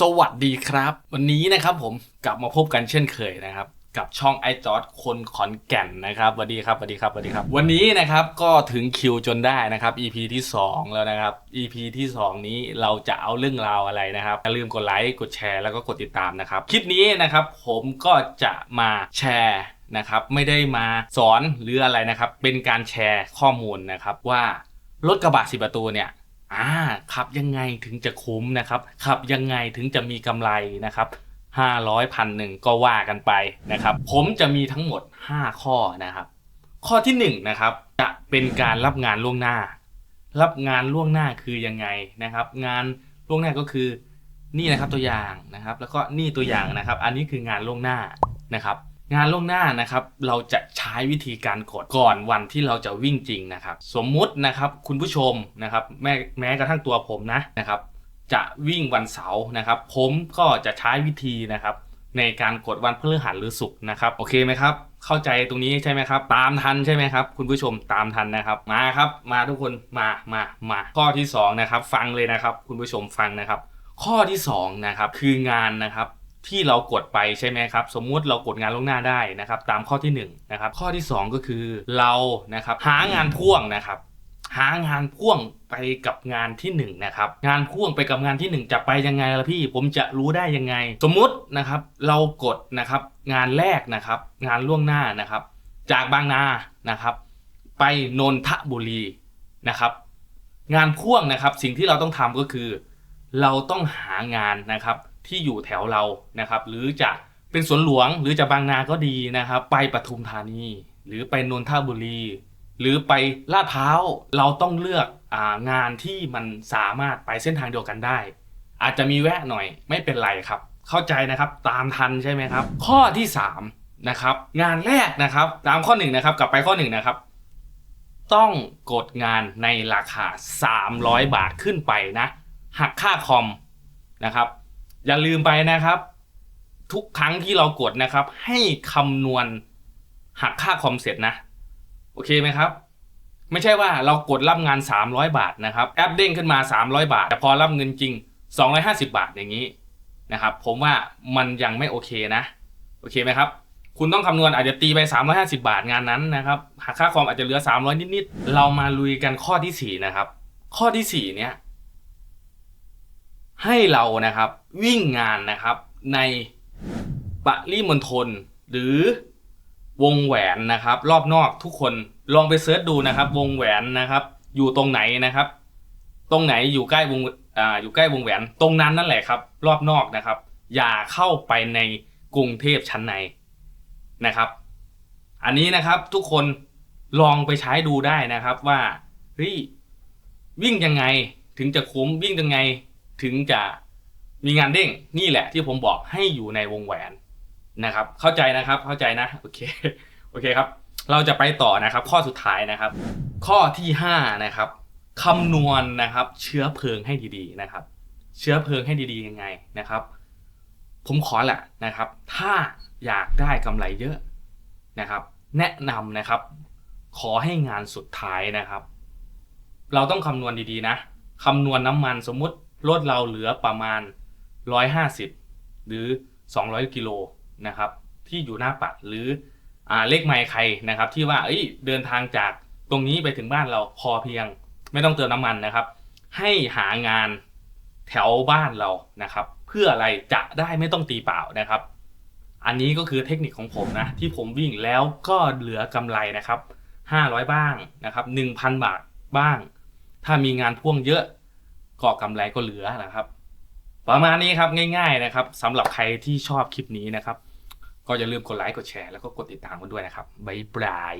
สวัสดีครับ วันนี้นะครับผมกลับมาพบกันเช่นเคยนะครับ กับช่องไอจอดคนขอนแก่นนะครับสวัสดีครับสวัสดีครับสวัสดีครับ วันนี้นะครับก็ถึงคิวจนได้นะครับ EP ที่ 2 แล้วนะครับ EP ที่ 2 นี้เราจะเอาเรื่องราวอะไรนะครับอย่าลืมกดไลค์กดแชร์แล้วก็กดติดตามนะครับ คลิปนี้นะครับผมก็จะมาแชร์นะครับ ไม่ได้มาสอนหรืออะไรนะครับ เป็นการแชร์ข้อมูลนะครับว่ารถกระบะสิประตูเนี่ย อ่าขับยังไงถึงจะคุ้มนะครับขับยังไงถึงจะมีกำไรนะครับ500พันหนึ่งก็ว่ากันไปนะครับ ผมจะมีทั้งหมด 5 ข้อนะครับ ข้อที่1นงนะครับจะเป็นการรับงานล่วงหน้า รับงานล่วงหน้าคือยังไงนะครับ งานล่วงหน้าก็คือนี่นะครับตัวอย่างนะครับ แล้วก็นี่ตัวอย่างนะครับ อันนี้คืองานล่วงหน้านะครับ งานล่วงหน้านะครับเราจะใช้วิธีการกดก่อนวันที่เราจะวิ่งจริงนะครับ สมมุตินะครับคุณผู้ชมนะครับแม้แม้กระทั่งตัวผมนะนะครับ จะวิ่งวันเสาร์นะครับ ผมก็จะใช้วิธีนะครับ ในการกดวันพฤหัสหรือศุกร์นะครับโอเคไหมครับ เข้าใจตรงนี้ใช่ไหมครับ ตามทันใช่ไหมครับ คุณผู้ชมตามทันนะครับมาครับมาทุกคนมามามาข้อที่สองนะครับฟังเลยนะครับ คุณผู้ชมฟังนะครับ ข้อที่สองนะครับคืองานนะครับ ที่เรากดไปใช่ไหมครับ สมมุติเรากดงานล่วงหน้าได้นะครับ ตามข้อที่หนึ่งนะครับข้อที่สองก็คือเรานะครับหางานพ่วงนะครับหางานพ่วงไปกับงานที่หนึ่งนะครับงานพ่วงไปกับงานที่หนึ่งจะไปยังไงล่ะพี่ ผมจะรู้ได้ยังไง สมมุตินะครับเรากดนะครับงานแรกนะครับงานล่วงหน้านะครับ จากบางนานะครับ ไปนนทบุรีนะครับ งานพ่วงนะครับสิ่งที่เราต้องทำก็คือ เราต้องหางานนะครับ ที่อยู่แถวเรานะครับ หรือจะเป็นสวนหลวงหรือจะบางนาก็ดีนะครับ ไปปทุมธานี หรือไปนนทบุรี หรือไปลาดพร้าวเราต้องเลือกองานที่มันสามารถไปเส้นทางเดียวกันได้ อาจจะมีแวะหน่อยไม่เป็นไรครับ เข้าใจนะครับตามทันใช่ไหมครับ ข้อที่3นะครับงานแรกนะครับตามข้อ1นะครับกลับไปข้อ1นะครับต้องกดงานในราคา 300 บาทขึ้นไปนะหักค่าคอมนะครับ อย่าลืมไปนะครับ ทุกครั้งที่เรากดนะครับ ให้คำนวณหักค่าคอมเสร็จนะ โอเคไหมครับ ไม่ใช่ว่าเรากดรับงาน 300 บาทนะครับแอปเด้งขึ้นมา 300 บาท แต่พอรับเงินจริง 250 บาทอย่างนี้นะครับ ผมว่ามันยังไม่โอเคนะ โอเคไหมครับคุณต้องคำนวณอาจจะตีไป 350 บาทงานนั้นนะครับหักค่าคอมอาจจะเหลือ 300 นิด ๆ เรามาลุยกันข้อที่ 4 นะครับ ข้อที่ 4 เนี่ย ให้เรานะครับวิ่งงานนะครับในปริมณฑลหรือวงแหวนนะครับ รอบนอกทุกคนลองไปเสิร์ชดูนะครับ วงแหวนนะครับ อยู่ตรงไหนนะครับ ตรงไหนอยู่ใกล้วงอ่าอยู่ใกล้วงแหวน ตรงนั้นนั่นแหละครับ รอบนอกนะครับ อย่าเข้าไปในกรุงเทพชั้นในนะครับ อันนี้นะครับทุกคนลองไปใช้ดูได้นะครับว่าเฮ้ยวิ่งยังไงถึงจะคุ้มวิ่งยังไง ถึงจะมีงานเด้งนี่แหละที่ผมบอกให้อยู่ในวงแหวนนะครับ เข้าใจนะครับเข้าใจนะโอเคโอเคครับ เราจะไปต่อนะครับ ข้อสุดท้ายนะครับ ข้อที่5นะครับคำนวณนะครับ เชื้อเพลิงให้ดีๆนะครับ เชื้อเพลิงให้ดีๆยังไงนะครับ ผมขอแหละนะครับ ถ้าอยากได้กำไรเยอะนะครับ แนะนำนะครับ ขอให้งานสุดท้ายนะครับ เราต้องคำนวณดีๆนะคำนวณน้ำมันสมมุติ รถเราเหลือประมาณ 150 หรือ 200 กิโลนะครับที่อยู่หน้าปัดหรืออเลขไมล์ใครนะครับที่ว่าเอ้ยเดินทางจากตรงนี้ไปถึงบ้านเราพอเพียง ไม่ต้องเติมน้ำมันนะครับ ให้หางานแถวบ้านเรานะครับ เพื่ออะไรจะได้ไม่ต้องตีเปล่านะครับ อันนี้ก็คือเทคนิคของผมนะที่ผมวิ่งแล้วก็เหลือกำไรนะครับ 500 บ้างนะครับ1,000 บาทบ้าง ถ้ามีงานพ่วงเยอะ ก็กำไรก็เหลือนะครับ ประมาณนี้ครับง่าย ๆนะครับสำหรับใครที่ชอบคลิปนี้นะครับ ก็อย่าลืมกดไลค์กดแชร์แล้วก็กดติดตามกันด้วยนะครับบ๊ายบาย